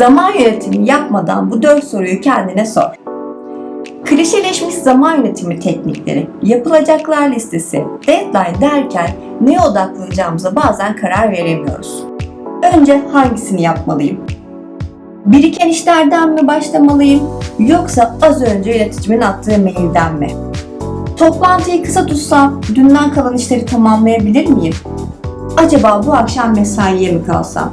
Zaman yönetimi yapmadan bu dört soruyu kendine sor. Klişeleşmiş zaman yönetimi teknikleri, yapılacaklar listesi, deadline derken neye odaklanacağımıza bazen karar veremiyoruz. Önce hangisini yapmalıyım? Biriken işlerden mi başlamalıyım yoksa az önce yöneticimin attığı mailden mi? Toplantıyı kısa tutsam dünden kalan işleri tamamlayabilir miyim? Acaba bu akşam mesaiye mi kalsam?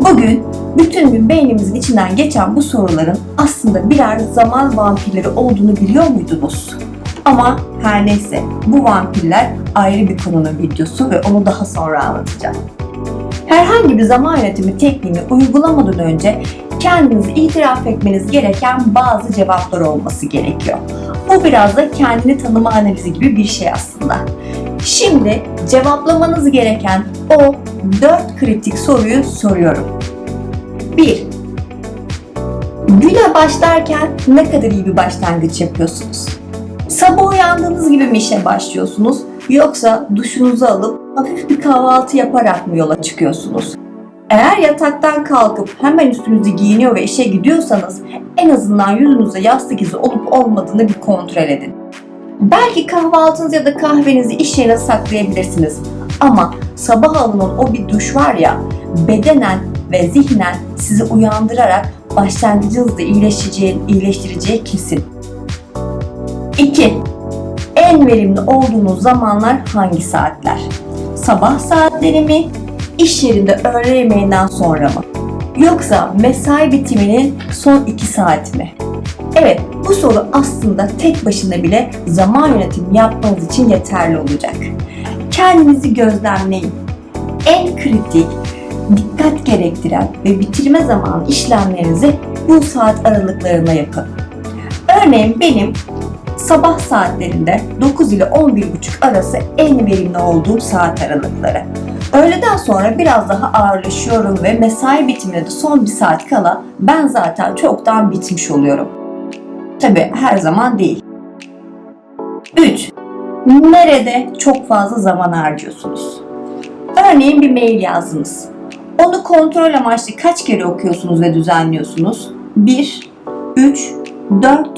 Bugün bütün gün beynimizin içinden geçen bu soruların aslında birer zaman vampirleri olduğunu biliyor muydunuz? Ama her neyse bu vampirler ayrı bir konunun videosu ve onu daha sonra anlatacağım. Herhangi bir zaman yönetimi tekniğini uygulamadan önce kendinizi itiraf etmeniz gereken bazı cevaplar olması gerekiyor. Bu biraz da kendini tanıma analizi gibi bir şey aslında. Şimdi cevaplamanız gereken o 4 kritik soruyu soruyorum. 1. Güne başlarken ne kadar iyi bir başlangıç yapıyorsunuz? Sabah uyandığınız gibi mi işe başlıyorsunuz yoksa duşunuzu alıp hafif bir kahvaltı yaparak mı yola çıkıyorsunuz? Eğer yataktan kalkıp hemen üstünüzü giyiniyor ve işe gidiyorsanız en azından yüzünüze yastık izi olup olmadığını bir kontrol edin. Belki kahvaltınızı ya da kahvenizi iş yerine saklayabilirsiniz. Ama sabah alınan o bir duş var ya, bedenen ve zihnen sizi uyandırarak başlangıcınızda iyileşeceği, iyileştireceği kesin. 2. En verimli olduğunuz zamanlar hangi saatler? Sabah saatleri mi? İş yerinde öğle yemeğinden sonra mı? Yoksa mesai bitiminin son 2 saat mi? Evet, bu soru aslında tek başına bile zaman yönetimi yapmanız için yeterli olacak. Kendinizi gözlemleyin. En kritik, dikkat gerektiren ve bitirme zamanı işlemlerinizi bu saat aralıklarına yapın. Örneğin benim sabah saatlerinde 9 ile 11.30 arası en verimli olduğum saat aralıkları. Öğleden sonra biraz daha ağırlaşıyorum ve mesai bitimine de son bir saat kala ben zaten çoktan bitmiş oluyorum. Tabi her zaman değil. 3. Nerede çok fazla zaman harcıyorsunuz? Örneğin bir mail yazdınız. Onu kontrol amaçlı kaç kere okuyorsunuz ve düzenliyorsunuz? 1, 3, 4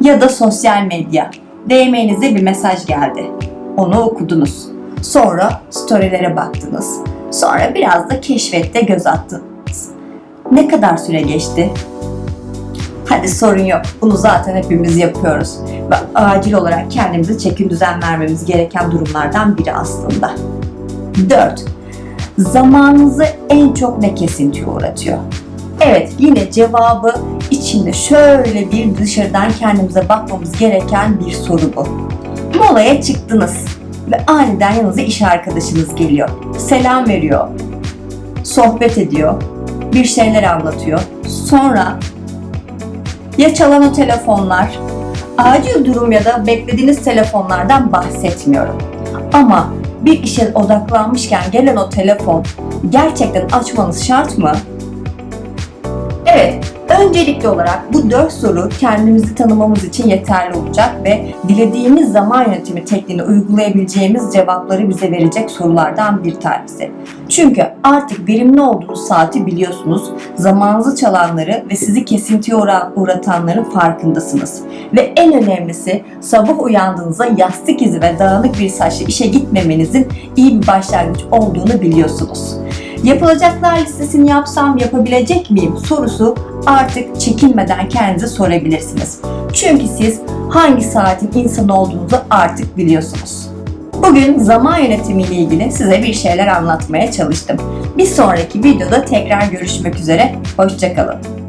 ya da sosyal medya. DM'nize bir mesaj geldi. Onu okudunuz. Sonra storylere baktınız. Sonra biraz da keşfette göz attınız. Ne kadar süre geçti? Hadi sorun yok. Bunu zaten hepimiz yapıyoruz. Ve acil olarak kendimize çekim düzen vermemiz gereken durumlardan biri aslında. 4. Zamanınızı en çok ne kesintiye uğratıyor? Evet yine cevabı içinde şöyle bir dışarıdan kendimize bakmamız gereken bir soru bu. Molaya çıktınız ve aniden yanınıza iş arkadaşınız geliyor. Selam veriyor, sohbet ediyor, bir şeyler anlatıyor. Sonra ya çalan o telefonlar, acil durum ya da beklediğiniz telefonlardan bahsetmiyorum. Ama bir işe odaklanmışken gelen o telefon gerçekten açmanız şart mı? Öncelikli olarak bu dört soru kendimizi tanımamız için yeterli olacak ve dilediğimiz zaman yönetimi tekniğini uygulayabileceğimiz cevapları bize verecek sorulardan bir tanesi. Çünkü artık verimli olduğunuz saati biliyorsunuz, zamanınızı çalanları ve sizi kesintiye uğra- uğratanların farkındasınız. Ve en önemlisi sabah uyandığınızda yastık izi ve dağınık bir saçla işe gitmemenizin iyi bir başlangıç olduğunu biliyorsunuz. Yapılacaklar listesini yapsam yapabilecek miyim sorusu artık çekinmeden kendinize sorabilirsiniz. Çünkü siz hangi saatin insanı olduğunuzu artık biliyorsunuz. Bugün zaman yönetimi ile ilgili size bir şeyler anlatmaya çalıştım. Bir sonraki videoda tekrar görüşmek üzere. Hoşçakalın.